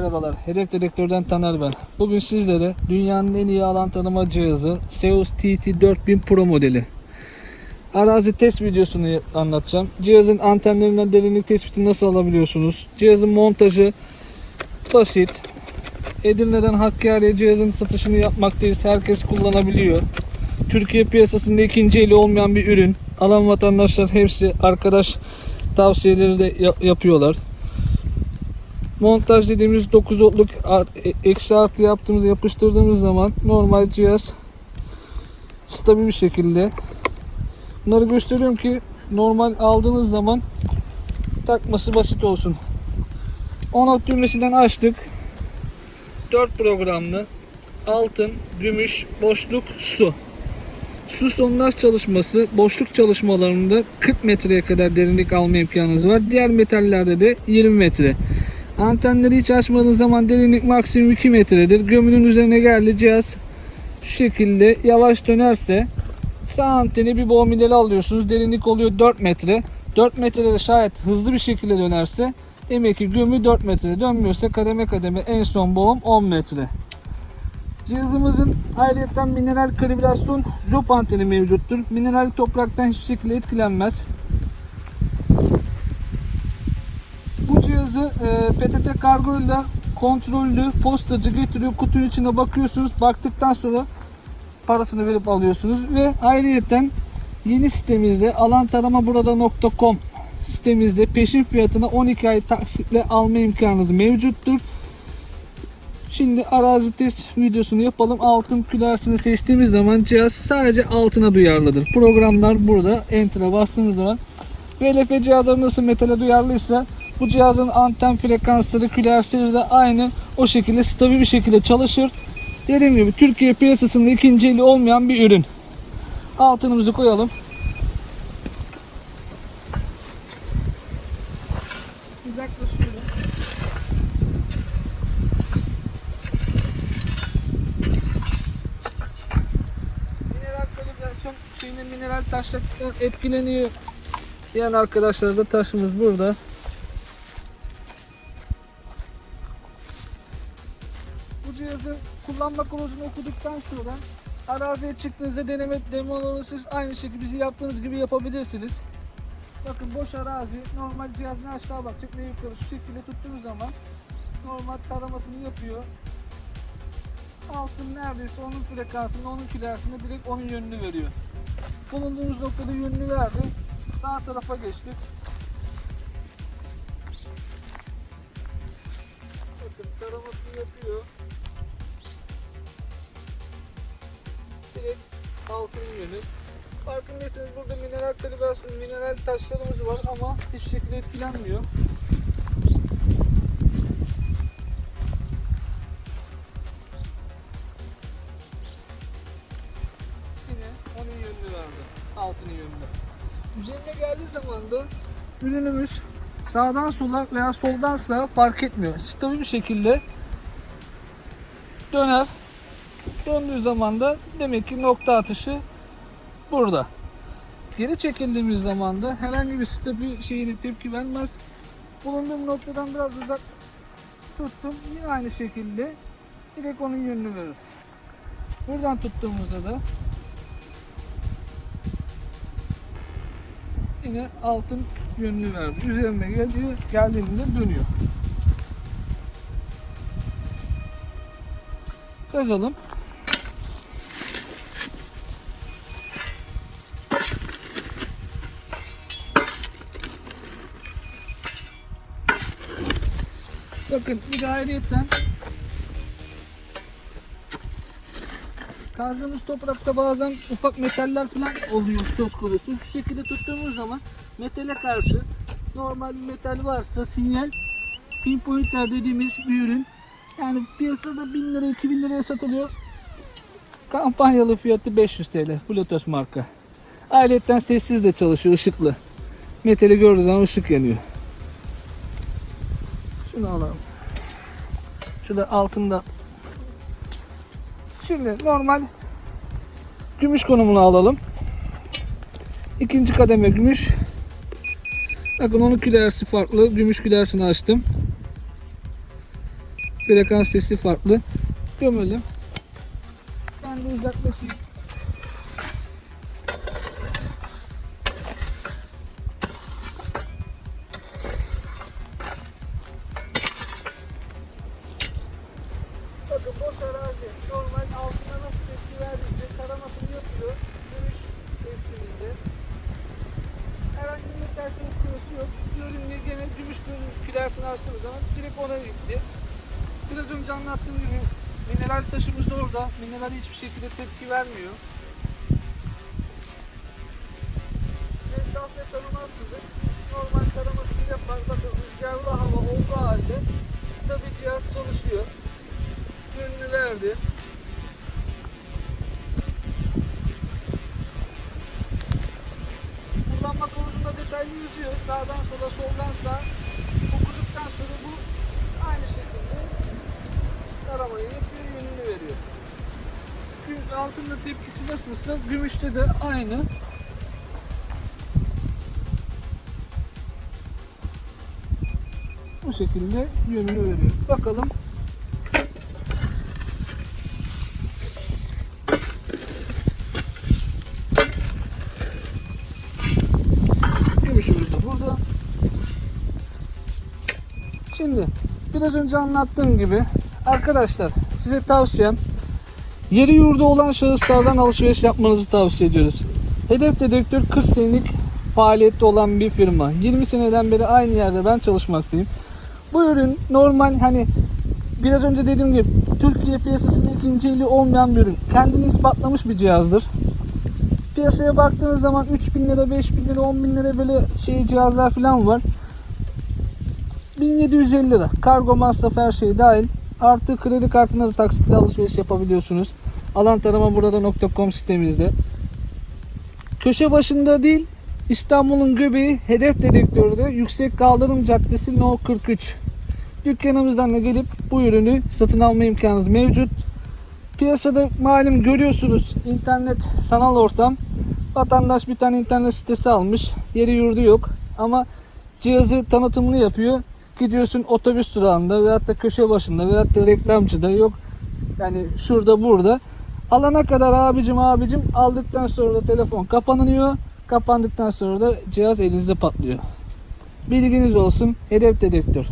Merhabalar, Hedef Dedektör'den Taner ben. Bugün sizlere dünyanın en iyi alan tanıma cihazı Seus TT 4000 Pro modeli. Arazi test videosunu anlatacağım. Cihazın antenlerinden derinlik tespiti nasıl alabiliyorsunuz? Cihazın montajı basit. Edirne'den Hakkari'ye cihazın satışını yapmaktayız. Herkes kullanabiliyor. Türkiye piyasasında ikinci eli olmayan bir ürün. Alan vatandaşlar hepsi arkadaş tavsiyeleri de ya- yapıyorlar. Montaj dediğimiz 9 voltluk e- eksi artı yaptığımız yapıştırdığımız zaman normal cihaz stabil bir şekilde bunları gösteriyorum ki normal aldığınız zaman takması basit olsun. On off düğmesinden açtık. 4 programlı altın, gümüş, boşluk, su. Su sondaj çalışması, boşluk çalışmalarında 40 metreye kadar derinlik alma imkanınız var. Diğer metallerde de 20 metre. Antenleri hiç açmadığınız zaman derinlik maksimum 2 metredir. Gömünün üzerine geldi cihaz şu şekilde yavaş dönerse sağ anteni bir boğum ileri alıyorsunuz. Derinlik oluyor 4 metre. 4 metrede şayet hızlı bir şekilde dönerse demek ki gömü 4 metre dönmüyorsa kademe kademe en son boğum 10 metre. Cihazımızın ayrıyeten mineral kalibrasyon jop anteni mevcuttur. Mineral topraktan hiçbir şekilde etkilenmez. Cihazı e, PTT kargoyla kontrollü postacı getiriyor. Kutunun içine bakıyorsunuz. Baktıktan sonra parasını verip alıyorsunuz ve ayrıyeten yeni sitemizde alantaramaburada.com sitemizde peşin fiyatına 12 ay taksitle alma imkanınız mevcuttur. Şimdi arazi test videosunu yapalım. Altın külersini seçtiğimiz zaman cihaz sadece altına duyarlıdır. Programlar burada. Enter'a bastığımız zaman VLF cihazları nasıl metale duyarlıysa bu cihazın anten frekansları, külersleri de aynı o şekilde stabil bir şekilde çalışır. Dediğim gibi Türkiye piyasasında ikinci eli olmayan bir ürün. Altınımızı koyalım. Uzaklaşıyorum. Mineral kalibrasyon şeyinin mineral taşlarından etkileniyor diyen arkadaşlar da taşımız burada. Kullanma kılavuzunu okuduktan sonra araziye çıktığınızda deneme demoları siz aynı şekilde bizi yaptığınız gibi yapabilirsiniz. Bakın boş arazi normal cihaz ne aşağı bakacak ne yukarı şu şekilde tuttuğunuz zaman normal taramasını yapıyor. Altın neredeyse onun frekansını, onun kilersini direkt onun yönünü veriyor. Bulunduğumuz noktada yönünü verdi. Sağ tarafa geçtik. Bakın taramasını yapıyor. Direkt altın yönü. Farkındaysanız burada mineral kalibrasyon, mineral taşlarımız var ama hiçbir şekilde etkilenmiyor. Yine onun yönünü verdi. Altının yönünü. Üzerine geldiği zaman da ürünümüz sağdan sola veya soldan sağa fark etmiyor. Stabil bir şekilde döner. Döndüğü zaman da demek ki nokta atışı burada. Geri çekildiğimiz zaman da herhangi bir stabil şeyine tepki vermez. Bulunduğum noktadan biraz uzak tuttum. Yine aynı şekilde direkt onun yönünü verir. Buradan tuttuğumuzda da yine altın yönünü verdi. Üzerine geliyor, geldiğinde dönüyor. Kazalım. Bakın bir de ayrıyetten kazdığımız toprakta bazen ufak metaller falan oluyor söz konusu. Şu şekilde tuttuğumuz zaman metale karşı normal bir metal varsa sinyal pinpointer dediğimiz bir ürün. Yani piyasada 1000 lira 2000 liraya satılıyor. Kampanyalı fiyatı 500 TL. Bluetooth marka. Ayrıca sessiz de çalışıyor ışıklı. Metali gördüğü zaman ışık yanıyor. Şunu alalım. Şurada altında. Şimdi normal gümüş konumunu alalım. İkinci kademe gümüş. Bakın onun külersi farklı. Gümüş külersini açtım. Frekans sesi farklı. Gömelim. Ben de uzaklaşayım. Boş arazi. Normal altına nasıl tepki verdiyse taramasını yapıyor. Gümüş eşliğinde. Herhangi bir tersine kıyası yok. Ürünle gene gümüş kilersini açtığımız zaman direkt ona gitti. Biraz önce anlattığım gibi mineral taşımız orada. Mineral hiçbir şekilde tepki vermiyor. Mesafe tanımazsızlık. Normal taramasını yapar. Bakın rüzgarlı hava olduğu halde stabil cihaz çalışıyor. Verdi. Kullanma konusunda detaylı yazıyor. Sağdan sola, soldan sağa. Okuduktan sonra bu aynı şekilde aramayı yapıyor, yönünü veriyor. Çünkü altında tepkisi nasılsa gümüşte de aynı. Bu şekilde yönünü veriyor. Bakalım. Gümüşümüz de burada. Şimdi biraz önce anlattığım gibi arkadaşlar size tavsiyem yeri yurdu olan şahıslardan alışveriş yapmanızı tavsiye ediyoruz. Hedef Dedektör 40 senelik faaliyette olan bir firma. 20 seneden beri aynı yerde ben çalışmaktayım. Bu ürün normal hani biraz önce dediğim gibi Türkiye piyasasında ikinci eli olmayan bir ürün. Kendini ispatlamış bir cihazdır. Piyasaya baktığınız zaman 3000 lira, 5000 lira, 10 bin lira böyle şey cihazlar falan var. 1750 lira. Kargo masraf her şey dahil. Artı kredi kartına da taksitle alışveriş yapabiliyorsunuz. Alan tarama burada.com sitemizde. Köşe başında değil, İstanbul'un göbeği hedef dedektörde Yüksek Kaldırım Caddesi No 43. Dükkanımızdan da gelip bu ürünü satın alma imkanınız mevcut. Piyasada malum görüyorsunuz internet sanal ortam. Vatandaş bir tane internet sitesi almış. Yeri yurdu yok ama cihazı tanıtımını yapıyor. Gidiyorsun otobüs durağında veyahut da köşe başında veyahut da reklamcıda yok. Yani şurada burada. Alana kadar abicim abicim aldıktan sonra da telefon kapanıyor. Kapandıktan sonra da cihaz elinizde patlıyor. Bilginiz olsun. Hedef dedektör.